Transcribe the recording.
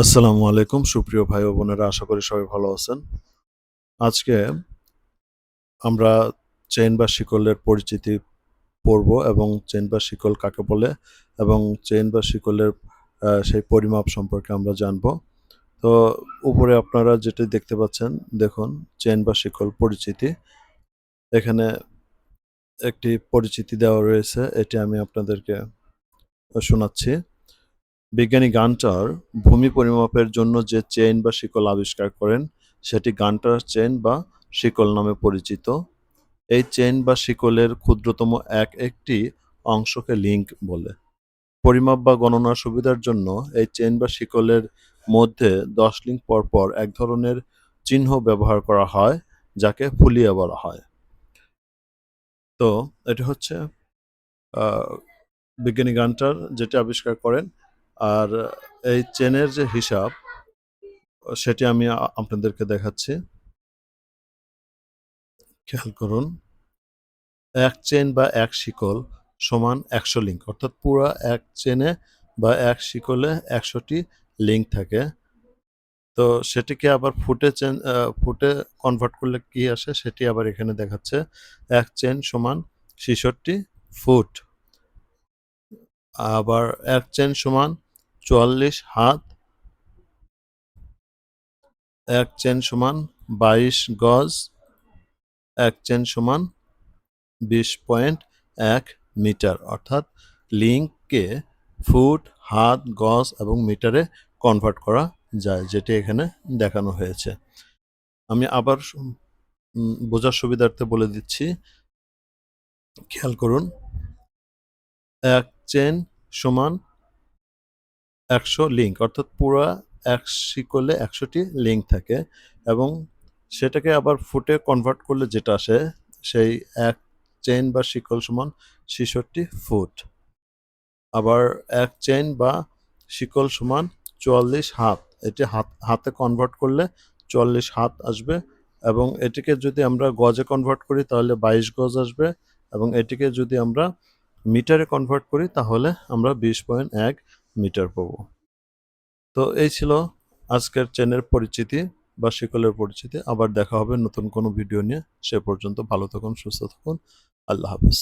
আসসালামু আলাইকুম, সুপ্রিয় ভাই ও বোনেরা, আশা করি সবাই ভালো আছেন। আজকে আমরা চেইন বা শিকলের পরিচিতি পড়ব এবং চেন বা শিকল কাকে বলে এবং চেইন বা শিকলের সেই পরিমাপ সম্পর্কে আমরা জানব। তো উপরে আপনারা যেটি দেখতে পাচ্ছেন, দেখুন, চেইন বা শিকল পরিচিতি। এখানে একটি পরিচিতি দেওয়া রয়েছে, এটি আমি আপনাদেরকে শোনাচ্ছি। বিজ্ঞানী গান্টার ভূমি পরিমাপের জন্য যে চেইন বা শিকল আবিষ্কার করেন, সেটি গান্টার চেইন বা শিকল নামে পরিচিত। এই চেইন বা শিকলের ক্ষুদ্রতম এক একটি অংশকে লিঙ্ক বলে। পরিমাপ বা গণনার সুবিধার জন্য এই চেইন বা শিকলের মধ্যে দশ লিঙ্ক পরপর এক ধরনের চিহ্ন ব্যবহার করা হয়, যাকে ফুলিয়া বলা হয়। তো, এটি হচ্ছে বিজ্ঞানী গান্টার যেটি আবিষ্কার করেন আর এই চেনের যে হিসাব, সেটি আমি আপনাদেরকে দেখাচ্ছি। খেয়াল করুন, এক চেন বা এক শিকল সমান একশো লিঙ্ক, অর্থাৎ পুরা এক চেনে বা এক শিকলে একশোটি লিঙ্ক থাকে। তো সেটিকে আবার ফুটে চেন ফুটে কনভার্ট করলে কি আসে? সেটি আবার এখানে দেখাচ্ছে। এক চেন সমান ছেষট্টি ফুট। আবার এক চেন সমান চুয়াল্লিশ হাত, এক চেন সমান বাইশ গজ, এক চেন সমান বিশ পয়েন্ট এক মিটার। অর্থাৎ লিঙ্ককে ফুট, হাত, গজ এবং মিটারে কনভার্ট করা যায়, যেটি এখানে দেখানো হয়েছে। আমি আবার বোঝার সুবিধার্থে বলে দিচ্ছি। খেয়াল করুন, এক চেন সমান একশো লিঙ্ক অর্থাৎ পুরো এক শিকলে একশোটি লিঙ্ক থাকে এবং সেটাকে আবার ফুটে কনভার্ট করলে যেটা আসে, সেই এক চেইন বা শিকল সমান ছেষট্টি ফুট আবার এক চেইন বা শিকল সমান চুয়াল্লিশ হাত, এটি হাত, হাতে কনভার্ট করলে চুয়াল্লিশ হাত আসবে এবং এটিকে যদি আমরা গজে কনভার্ট করি তাহলে বাইশ গজ আসবে এবং এটিকে যদি আমরা মিটারে কনভার্ট করি তাহলে আমরা বিশ পয়েন্ট এক মিটার পাব। তো এই ছিল আজকের চেনের পরিচিতি বা শিকলের পরিচিতি। আবার দেখা হবে নতুন কোনো ভিডিও নিয়ে। সে পর্যন্ত ভালো থাকুন, সুস্থ থাকুন। আল্লাহ হাফিজ।